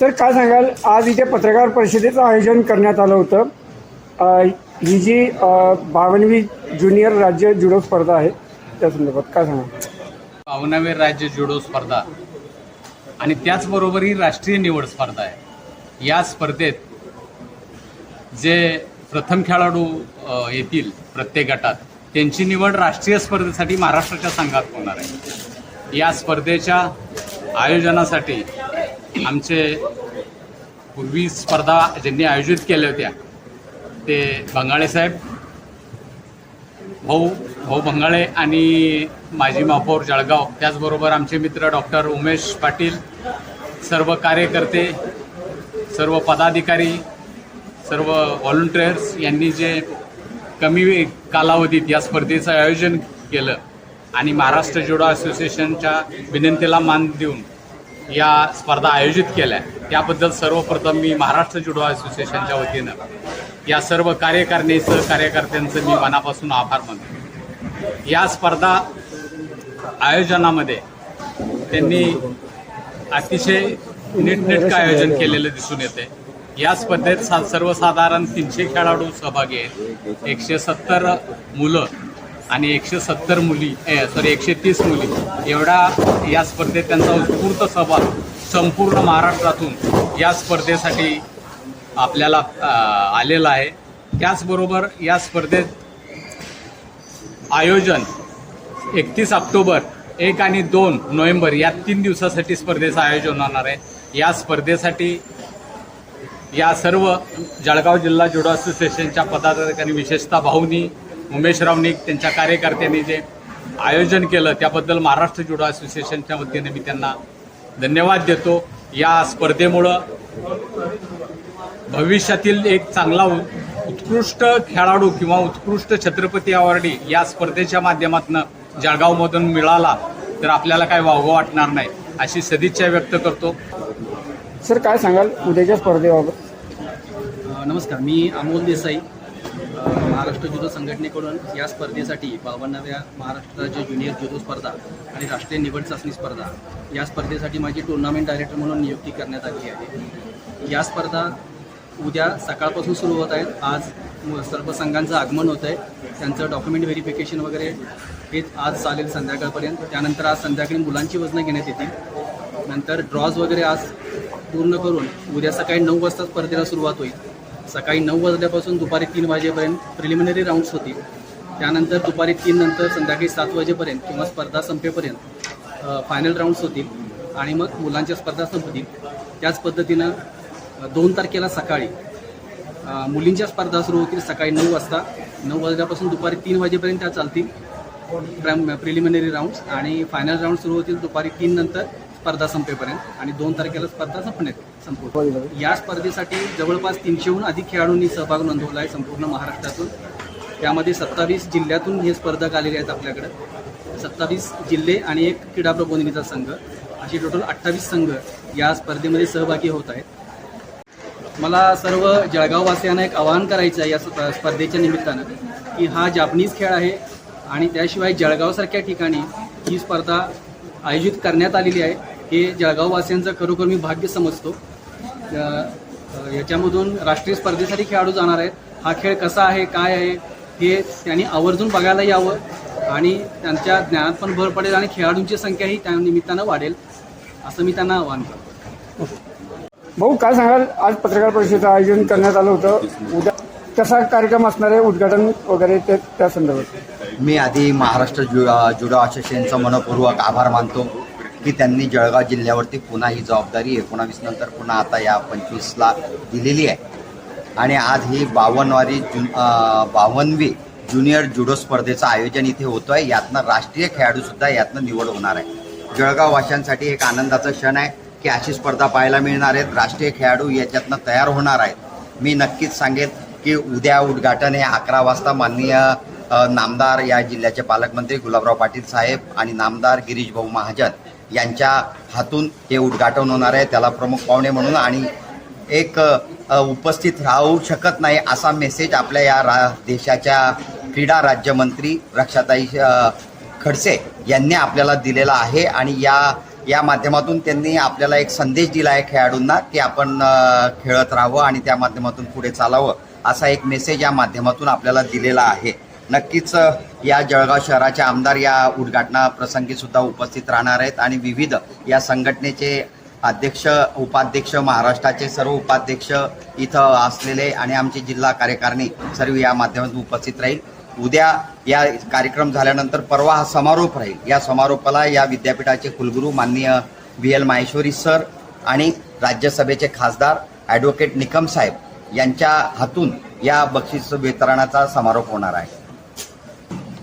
Sir काय सांगाल? आज इथे पत्रकार परिषदेचं आयोजन करण्यात आलं होतं. ही जी बावनवी ज्युनियर राज्य जुडो स्पर्धा आहे त्या संदर्भात काय सांगाल? बावन्नावे राज्य जुडो स्पर्धा आणि त्याचबरोबर ही राष्ट्रीय निवड स्पर्धा आहे. या स्पर्धेत जे प्रथम खेळाडू येतील प्रत्येक गटात त्यांची निवड राष्ट्रीय स्पर्धेसाठी महाराष्ट्राच्या संघात होणार आहे. या स्पर्धेच्या आयोजनासाठी आमचे पूर्वी स्पर्धा ज्यांनी आयोजित केल्या होत्या ते बंगाळे साहेब भाऊ भाऊ बंगाळे आणि माजी महापौर जळगाव. त्याचबरोबर आमचे मित्र डॉक्टर उमेश पाटील सर्व कार्यकर्ते सर्व पदाधिकारी सर्व व्हॉलंटियर्स यांनी जे कमी कालावधीत या स्पर्धेचं आयोजन केलं आणि महाराष्ट्र जुडो असोसिएशनच्या विनंतीला मान देऊन या स्पर्धा आयोजित केल्या. त्याबद्दल सर्वप्रथम मी महाराष्ट्र जुडो असोसिएशनच्या वतीनं या सर्व कार्यकारिणीचं कार्यकर्त्यांचं मी मनापासून आभार मानतो. या स्पर्धा आयोजनामध्ये त्यांनी अतिशय नीटनेटकं आयोजन केलेलं दिसून येते या स्पर्धेत सा सर्वसाधारण तीनशे खेळाडू सहभागी आहेत. एकशे सत्तर मुलं आणि एकशे सत्तर मुली सॉरी एकशे तीस मुली एवढा या स्पर्धेत त्यांचा उत्स्फूर्त सहभाग संपूर्ण महाराष्ट्रातून या स्पर्धेसाठी आपल्याला आलेला आहे. त्याचबरोबर या स्पर्धेत आयोजन एकतीस ऑक्टोबर एक आणि दोन नोव्हेंबर या तीन दिवसासाठी स्पर्धेचं आयोजन होणार आहे. या स्पर्धेसाठी या सर्व जळगाव जिल्हा जुडो असोसिएशनच्या पदाधिकारी विशेषतः भाऊनी उमेश रावनिक त्यांच्या कार्यकर्त्यांनी जे आयोजन केलं त्याबद्दल महाराष्ट्र जुडो असोसिएशनच्या वतीने मी त्यांना धन्यवाद देतो. या स्पर्धेमुळं भविष्यातील एक चांगला उत्कृष्ट खेळाडू किंवा उत्कृष्ट छत्रपती अवॉर्डी या स्पर्धेच्या माध्यमातून जळगावमधून मिळाला तर आपल्याला काय वावगं वाटणार नाही अशी सदिच्छा व्यक्त करतो. सर काय सांगाल उद्याच्या स्पर्धेबाबत? नमस्कार मी अमोल देसाई. महाराष्ट्र जुदो संघटनेकडून या स्पर्धेसाठी बावन्नाव्या महाराष्ट्र राज्य ज्युनियर जुदो स्पर्धा आणि राष्ट्रीय निवड चाचणी स्पर्धा या स्पर्धेसाठी माझी टुर्नामेंट डायरेक्टर म्हणून नियुक्ती करण्यात आली आहे. या स्पर्धा उद्या सकाळपासून सुरू होत आहेत. आज सर्व संघांचं आगमन होतं आहे त्यांचं डॉक्युमेंट व्हेरिफिकेशन वगैरे हे आज चालेल संध्याकाळपर्यंत. त्यानंतर आज संध्याकाळी मुलांची वजनं घेण्यात येतील. नंतर ड्रॉज वगैरे आज पूर्ण करून उद्या सकाळी नऊ वाजता स्पर्धेला सुरुवात होईल. सकाळी नऊ वाजल्यापासून दुपारी तीन वाजेपर्यंत प्रिलिमिनरी राऊंड्स होतील त्यानंतर दुपारी तीन नंतर संध्याकाळी सात वाजेपर्यंत किंवा स्पर्धा संपेपर्यंत फायनल राऊंड्स होतील आणि मग मुलांच्या स्पर्धा संपतील त्याच पद्धतीनं दोन तारखेला सकाळी मुलींच्या स्पर्धा सुरू होतील सकाळी नऊ वाजता. नऊ वाजल्यापासून दुपारी तीन वाजेपर्यंत त्या चालतील. प्रिलिमिनरी राऊंड्स आणि फायनल राऊंड सुरू होतील दुपारी तीन नंतर. स्पर्धा संपेपर्यंत आणि दोन तारखेला स्पर्धा संपण्यात संपूर्ण. या स्पर्धेसाठी जवळपास तीनशेहून अधिक खेळाडूंनी सहभाग नोंदवला आहे संपूर्ण महाराष्ट्रातून. त्यामध्ये सत्तावीस जिल्ह्यातून हे स्पर्धक आलेले आहेत आपल्याकडं. सत्तावीस जिल्हे आणि एक क्रीडा प्रबोधिनीचा संघ. असे टोटल अठ्ठावीस संघ या स्पर्धेमध्ये सहभागी होत आहेत. मला सर्व जळगाववासियांना एक आवाहन करायचं आहे या स्प- स्पर्धेच्या निमित्तानं की हा जापनीज खेळ आहे आणि त्याशिवाय जळगावसारख्या ठिकाणी ही स्पर्धा आयोजित करण्यात आलेली आहे. हे जळगाववासियांचं खरोखर मी भाग्य समजतो. याच्यामधून राष्ट्रीय स्पर्धेसाठी खेळाडू जाणार आहेत. हा खेळ कसा आहे काय आहे हे त्यांनी आवर्जून बघायला यावं आणि त्यांच्या ज्ञानात पण भर पडेल आणि खेळाडूंची संख्याही त्या निमित्तानं वाढेल असं मी त्यांना आवाहन करतो. भाऊ काय सांगाल? आज पत्रकार परिषदेचं आयोजन करण्यात आलं होतं. उद्या कसा कार्यक्रम असणार आहे? उद्घाटन वगैरे ते त्या संदर्भात. मी आधी महाराष्ट्र जु जुडो असोसिएशनचा मनपूर्वक आभार मानतो की त्यांनी जळगाव जिल्ह्यावरती पुन्हा ही जबाबदारी एकोणावीस नंतर पुन्हा आता या पंचवीसला दिलेली आहे. आणि आज ही बावन्नवारी जु बावनवी बावन्नवी ज्युनियर जुडो स्पर्धेचं आयोजन इथे होतं आहे यातनं राष्ट्रीय खेळाडूसुद्धा यातनं निवड होणार आहे. जळगाव वाशांसाठी एक आनंदाचा क्षण आहे की अशी स्पर्धा पाहायला मिळणार आहेत. राष्ट्रीय खेळाडू याच्यातनं तयार होणार आहेत. मी नक्कीच सांगेन की उद्या उद्घाटन हे अकरा वाजता माननीय नामदार या जिल्ह्याचे पालकमंत्री गुलाबराव पाटील साहेब आणि नामदार गिरीश भाऊ महाजन यांच्या हातून हे उद्घाटन होणार आहे. त्याला प्रमुख पाहुणे म्हणून आणि एक उपस्थित राहू शकत नाही असा मेसेज आपल्या या रा देशाच्या क्रीडा राज्यमंत्री रक्षाताई खडसे यांनी आपल्याला दिलेला आहे आणि या या माध्यमातून त्यांनी आपल्याला एक संदेश दिला आहे खेळाडूंना की आपण खेळत राहावं आणि त्या माध्यमातून पुढे चालावं असा एक मेसेज या माध्यमातून आपल्याला दिलेला आहे. नक्कीच या जळगाव शहराचे आमदार या उद्घाटनाप्रसंगी सुद्धा उपस्थित राहणार आहेत आणि विविध या संघटनेचे अध्यक्ष उपाध्यक्ष महाराष्ट्राचे सर्व उपाध्यक्ष इथं असलेले आणि आमची जिल्हा कार्यकारिणी सर्व या माध्यमातून उपस्थित राहील. उद्या या कार्यक्रम झाल्यानंतर परवा हा समारोप राहील. या समारोपाला या विद्यापीठाचे कुलगुरू माननीय व्ही. एल. माहेश्वरी सर आणि राज्यसभेचे खासदार ॲडव्होकेट निकम साहेब यांच्या हातून या बक्षीस वितरणाचा समारोप होणार आहे.